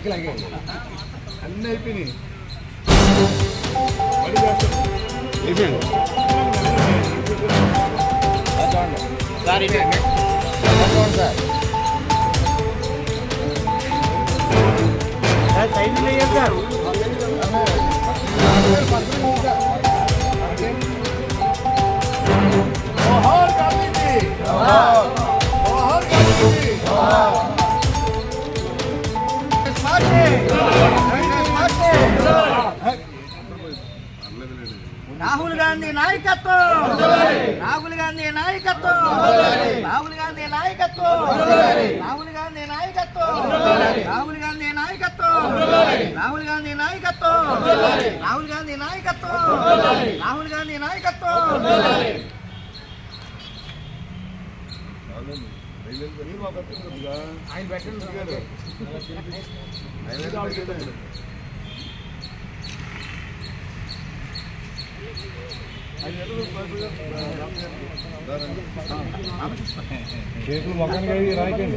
లెక్కలు అయ్యాయి అన్నీ అయిపోయినాయి. రాహుల్ గాంధీ నాయకత్వం! రాహుల్ గాంధీ నాయకత్వం! రాహుల్ గాంధీ నాయకత్వం! రాహుల్ గాంధీ నాయకత్వం! రాహుల్ గాంధీ నాయకత్వం! రాహుల్ గాంధీ నాయకత్వం! రాహుల్ గాంధీ నాయకత్వం! రాహుల్ గాంధీ నాయకత్వం! ఆయన పెట్టండి కేకులు మొక్కనికైతే రాయకండి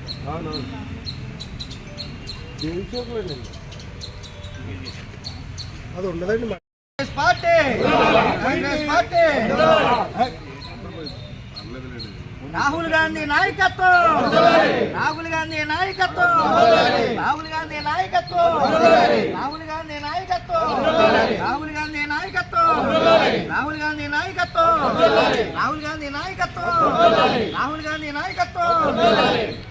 అది ఉండదండి పార్టీ పార్టీ రాహుల్ గాంధీ నాయకత్వం. రాహుల్ గాంధీ నాయకత్వం. రాహుల్ గాంధీ నాయకత్వం. రాహుల్ గాంధీ నాయకత్వం. రాహుల్ గాంధీ నాయకత్వం. రాహుల్ గాంధీ నాయకత్వం. రాహుల్ గాంధీ నాయకత్వం. రాహుల్ గాంధీ నాయకత్వం.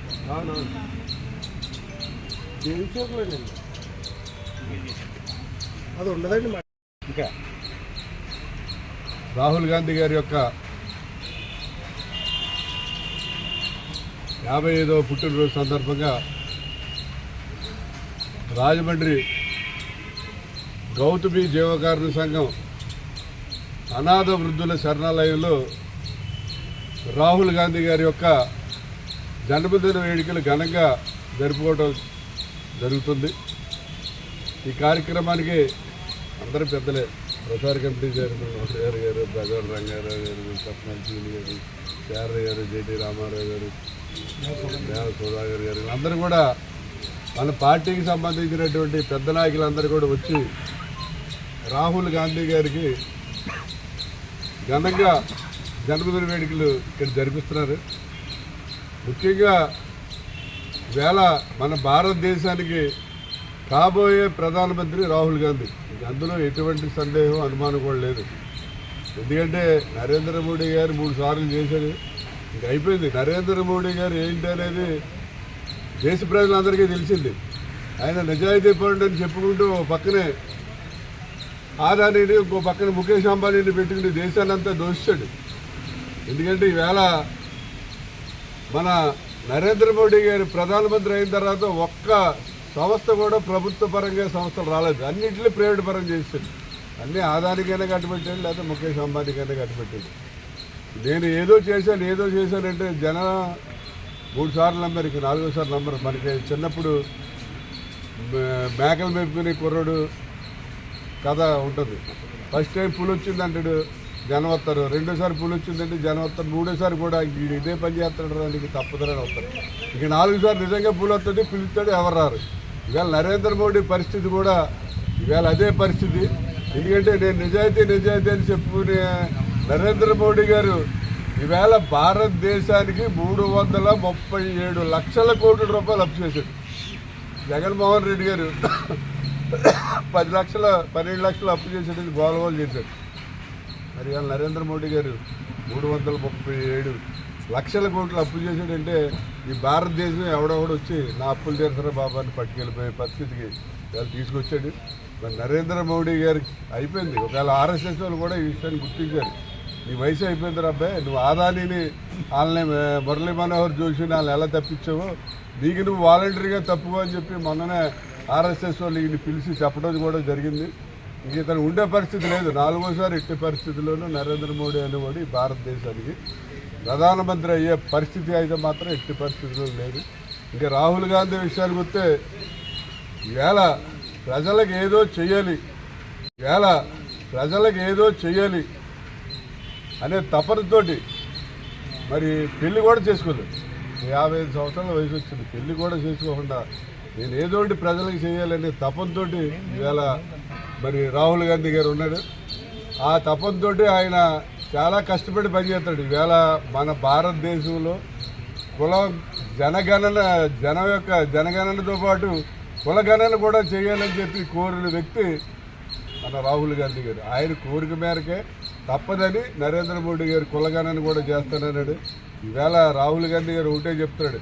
అవునవును తెలుసుకోలేండి అది ఉండదండి ఇంకా రాహుల్ గాంధీ గారి యొక్క యాభై ఐదవ పుట్టినరోజు సందర్భంగా రాజమండ్రి గౌతమి జీవకారుణ సంఘం అనాథ వృద్ధుల శరణాలయంలో రాహుల్ గాంధీ గారి యొక్క జన్మదిన వేడుకలు ఘనంగా జరుపుకోవడం జరుగుతుంది. ఈ కార్యక్రమానికి అందరూ పెద్దలే. ప్రసార కమిటీ చైర్మన్ నోటగారు గారు ప్రజల రంగారావు గారు సప్నల్చీని గారు శారద గారు జేటీ రామారావు గారు దేవ సుధాకర్ గారు అందరూ కూడా మన పార్టీకి సంబంధించినటువంటి పెద్ద నాయకులందరూ కూడా వచ్చి రాహుల్ గాంధీ గారికి ఘనంగా జన్మదిన వేడుకలు ఇక్కడ జరిపిస్తున్నారు. ముఖ్యంగా వేళ మన భారతదేశానికి కాబోయే ప్రధానమంత్రి రాహుల్ గాంధీ. అందులో ఎటువంటి సందేహం అనుమానం కూడా లేదు. ఎందుకంటే నరేంద్ర మోడీ గారు మూడు సార్లు చేశారు. ఇంక అయిపోయింది. నరేంద్ర మోడీ గారు ఏంటి అనేది దేశ ప్రజలందరికీ తెలిసింది. ఆయన నిజాయితీ పరుడు అని చెప్పుకుంటూ ఓ పక్కనే ఆదానిని ఇంకో పక్కన ముఖేష్ అంబానీని పెట్టుకుని దేశాన్ని అంతా దోషాడు ఎందుకంటే ఈవేళ మన నరేంద్ర మోడీ గారు ప్రధానమంత్రి అయిన తర్వాత ఒక్క సంస్థ కూడా ప్రభుత్వ పరంగా సంస్థలు రాలేదు. అన్నింటినీ ప్రైవేట్ పరం చేస్తుంది అన్నీ ఆదానికైనా కట్టుబెట్టాడు లేకపోతే ముఖేష్ అంబానీకైనా కట్టుబెట్టాడు నేను ఏదో చేశాను ఏదో చేశానంటే జన మూడు సార్లు నమ్మారు ఇక నాలుగోసారి నెంబర్ మనకి చిన్నప్పుడు మేకలు మెప్పుకునే కుర్రాడు కథ ఉంటుంది. ఫస్ట్ టైం పులి వచ్చింది అంటాడు జనవత్తరు. రెండోసారి పూలు వచ్చిందంటే జనవత్తరు. మూడోసారి కూడా వీడు ఇదే పని చేస్తాడు నీకు తప్పదని వస్తారు. ఇక నాలుగోసారి నిజంగా పూలు వస్తుంది పిలుస్తాడు ఎవరు రారు. ఇవాళ నరేంద్ర మోడీ పరిస్థితి కూడా ఇవాళ అదే పరిస్థితి. ఎందుకంటే నేను నిజాయితీ నిజాయితీ అని చెప్పుకునే నరేంద్ర మోడీ గారు ఈవేళ భారతదేశానికి మూడు వందల ముప్పై ఏడు లక్షల కోట్ల రూపాయలు అప్పు చేశాడు. జగన్మోహన్ రెడ్డి గారు పది లక్షల పన్నెండు లక్షలు అప్పు చేసేది గోలగోలు చేశాడు. మరి నరేంద్ర మోడీ గారు మూడు వందల ముప్పై ఏడు లక్షల కోట్లు అప్పు చేసాడంటే ఈ భారతదేశం ఎవడెవడు వచ్చి నా అప్పులు తీర్చరా బాబా అని పట్టుకెళ్ళిపోయే పరిస్థితికి ఇవాళ తీసుకొచ్చాడు. మరి నరేంద్ర మోడీ గారికి అయిపోయింది. ఒకవేళ ఆర్ఎస్ఎస్ వాళ్ళు కూడా ఈ విషయాన్ని గుర్తించారు. నీ వయసు అయిపోయింది అబ్బాయి. నువ్వు ఆదానీని వాళ్ళని మురళీ మనోహర్ జోషిని వాళ్ళని ఎలా తప్పించావో నీకు నువ్వు వాలంటరీగా తప్పు అని చెప్పి మొన్ననే ఆర్ఎస్ఎస్ వాళ్ళు ఈయన పిలిచి చెప్పడం కూడా జరిగింది. ఇంక ఇతను ఉండే పరిస్థితి లేదు. నాలుగోసారి ఎట్టి పరిస్థితుల్లోనూ నరేంద్ర మోడీ అనేవాడు ఈ భారతదేశానికి. ప్రధానమంత్రి అయ్యే పరిస్థితి అయితే మాత్రం ఎట్టి పరిస్థితుల్లో లేదు. ఇంకా రాహుల్ గాంధీ విషయానికి వస్తే ఈవేళ ప్రజలకు ఏదో చెయ్యాలి. ఈవేళ ప్రజలకు ఏదో చెయ్యాలి అనే తపనతోటి మరి పెళ్ళి కూడా చేసుకోలేదు. యాభై ఐదు సంవత్సరాల వయసు వచ్చింది. పెళ్ళి కూడా చేసుకోకుండా నేను ఏదో ఒకటి ప్రజలకు చేయాలనే తపనతోటి ఇవాళ మరి రాహుల్ గాంధీ గారు ఉన్నాడు ఆ తపంతో ఆయన చాలా కష్టపడి పనిచేస్తాడు. ఈవేళ మన భారతదేశంలో కులం జనగణన జనం యొక్క జనగణనతో పాటు కులగణన కూడా చేయాలని చెప్పి కోరిన వ్యక్తి మన రాహుల్ గాంధీ గారు. ఆయన కోరిక మేరకే తప్పదని నరేంద్ర మోడీ గారు కులగణన కూడా చేస్తానన్నాడు. ఈవేళ రాహుల్ గాంధీ గారు ఒకటే చెప్తున్నాడు.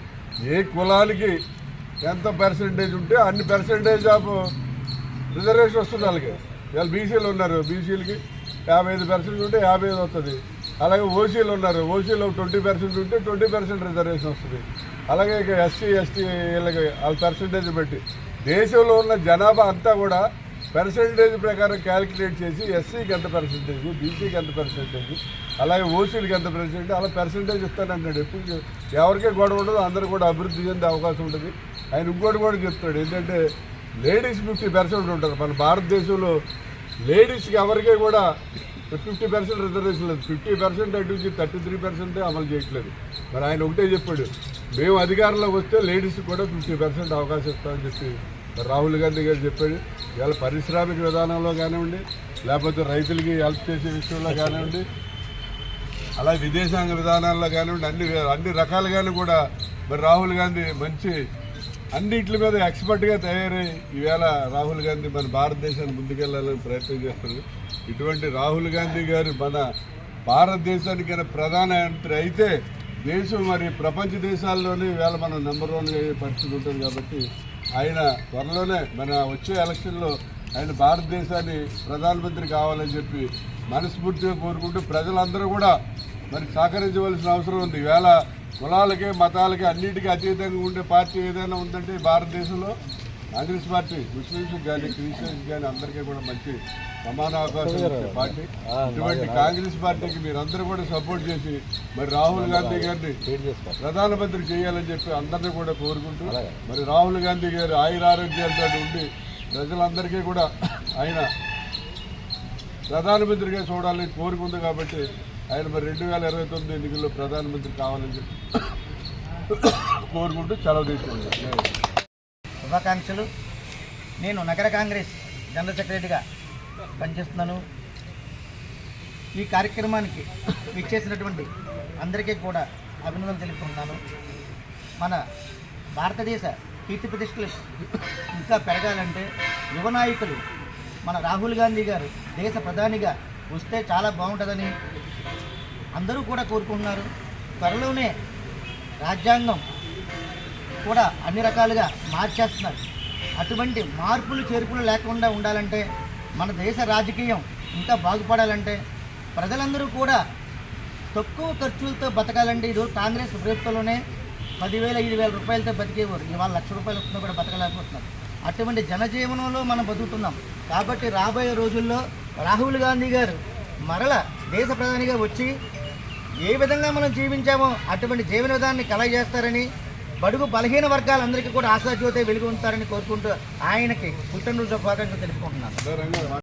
ఏ కులానికి ఎంత పర్సంటేజ్ ఉంటే అన్ని పర్సంటేజ్ ఆఫ్ రిజర్వేషన్ వస్తుంది వాళ్ళకి. వీళ్ళు బీసీలు ఉన్నారు బీసీలకి యాభై ఐదు పర్సెంట్ ఉంటే యాభై ఐదు వస్తుంది. అలాగే ఓసీలు ఉన్నారు ఓసీలో ట్వంటీ పర్సెంట్ ఉంటే ట్వంటీ పర్సెంట్ రిజర్వేషన్ వస్తుంది. అలాగే ఇక ఎస్సీ ఎస్టీ వీళ్ళకి వాళ్ళ పర్సంటేజ్ బట్టి దేశంలో ఉన్న జనాభా అంతా కూడా పర్సంటేజ్ ప్రకారం క్యాలిక్యులేట్ చేసి ఎస్సీకి ఎంత పర్సంటేజ్ బీసీకి ఎంత పర్సంటేజ్ అలాగే ఓసీలకి ఎంత పర్సెంటేజ్ అలా పర్సంటేజ్ ఇస్తానంటాడు ఎప్పుడు ఎవరికే గొడవ ఉండదు అందరూ కూడా అభివృద్ధి చెందే అవకాశం ఉంటుంది. ఆయన ఇంకోటి కూడా చెప్తాడు ఏంటంటే లేడీస్ ఫిఫ్టీ పర్సెంట్ ఉంటుంది. మన భారతదేశంలో లేడీస్కి ఎవరికీ కూడా ఫిఫ్టీ పర్సెంట్ రిజర్వేషన్ లేదు. ఫిఫ్టీ పర్సెంట్ అటు నుంచి థర్టీ త్రీ పర్సెంటే అమలు చేయట్లేదు. మరి ఆయన ఒకటే చెప్పాడు మేము అధికారంలోకి వస్తే లేడీస్కి కూడా ఫిఫ్టీ పర్సెంట్ అవకాశం ఇస్తామని చెప్పి. మరి రాహుల్ గాంధీ గారు చెప్పాడు ఇవాళ పారిశ్రామిక విధానంలో కానివ్వండి లేకపోతే రైతులకి హెల్ప్ చేసే విషయంలో కానివ్వండి అలా విదేశాంగ విధానాల్లో కానివ్వండి అన్ని అన్ని రకాలుగాను కూడా. మరి రాహుల్ గాంధీ మంచి అన్నింటి మీద ఎక్స్పర్ట్గా తయారై ఈవేళ రాహుల్ గాంధీ మన భారతదేశాన్ని ముందుకెళ్ళాలని ప్రయత్నం చేస్తున్నారు. ఇటువంటి రాహుల్ గాంధీ గారు మన భారతదేశానికి ప్రధానమంత్రి అయితే దేశం మరి ప్రపంచ దేశాల్లోనే ఈవేళ మనం నెంబర్ వన్ అయ్యే పరిస్థితి ఉంటుంది కాబట్టి ఆయన త్వరలోనే మన వచ్చే ఎలక్షన్లో ఆయన భారతదేశాన్ని ప్రధానమంత్రి కావాలని చెప్పి మనస్ఫూర్తిగా కోరుకుంటూ ప్రజలందరూ కూడా మరి సహకరించవలసిన అవసరం ఉంది. ఈవేళ కులాలకి మతాలకి అన్నిటికీ అతీతంగా ఉండే పార్టీ ఏదైనా ఉందంటే భారతదేశంలో కాంగ్రెస్ పార్టీ ముస్లింస్ కానీ క్రిస్టియన్స్ కానీ అందరికీ కూడా మంచి సమాన అవకాశం ఇచ్చే పార్టీ. ఇటువంటి కాంగ్రెస్ పార్టీకి మీరందరూ కూడా సపోర్ట్ చేసి మరి రాహుల్ గాంధీ గారిని ప్రధానమంత్రి చేయాలని చెప్పి అందరినీ కూడా కోరుకుంటూ మరి రాహుల్ గాంధీ గారు ఆయుర ఆరోగ్యాలతో ఉండి ప్రజలందరికీ కూడా ఆయన ప్రధానమంత్రిగా చూడాలని కోరుకుంది కాబట్టి ఆయన మరి రెండు వేల ఇరవై తొమ్మిది ఎన్నికల్లో ప్రధానమంత్రి కావాలని చెప్పి కోరుకుంటూ సెలవు తీసుకుంటాను శుభాకాంక్షలు. నేను నగర కాంగ్రెస్ జనరల్ సెక్రటరీగా పనిచేస్తున్నాను. ఈ కార్యక్రమానికి విచ్చేసినటువంటి అందరికీ కూడా అభినందనలు తెలుపుకుంటున్నాను. మన భారతదేశ కీర్తి ప్రతిష్టలు ఇంకా పెరగాలంటే యువ నాయకులు మన రాహుల్ గాంధీ గారు దేశ ప్రధానిగా వస్తే చాలా బాగుంటుందని అందరూ కూడా కోరుకుంటున్నారు. త్వరలోనే రాజ్యాంగం కూడా అన్ని రకాలుగా మార్చేస్తున్నారు. అటువంటి మార్పులు చేర్పులు లేకుండా ఉండాలంటే మన దేశ రాజకీయం ఇంకా బాగుపడాలంటే ప్రజలందరూ కూడా తక్కువ ఖర్చులతో బతకాలంటే ఈరోజు కాంగ్రెస్ ప్రభుత్వంలోనే పదివేల ఐదు వేల రూపాయలతో బతికేవారు. ఇవాళ లక్ష రూపాయలు వస్తున్నా కూడా బతకలేకపోతున్నారు. అటువంటి జనజీవనంలో మనం బతుకుతున్నాం. కాబట్టి రాబోయే రోజుల్లో రాహుల్ గాంధీ గారు మరల దేశ ప్రధానిగా వచ్చి ఏ విధంగా మనం జీవించామో అటువంటి జీవన విధానాన్ని కలగజేస్తారని బడుగు బలహీన వర్గాలందరికీ కూడా ఆశాజ్యోతి వెలుగు ఉంటారని కోరుకుంటూ ఆయనకి పుట్టినరోజు శుభాకాంక్షలు తెలుపుకుంటున్నాను.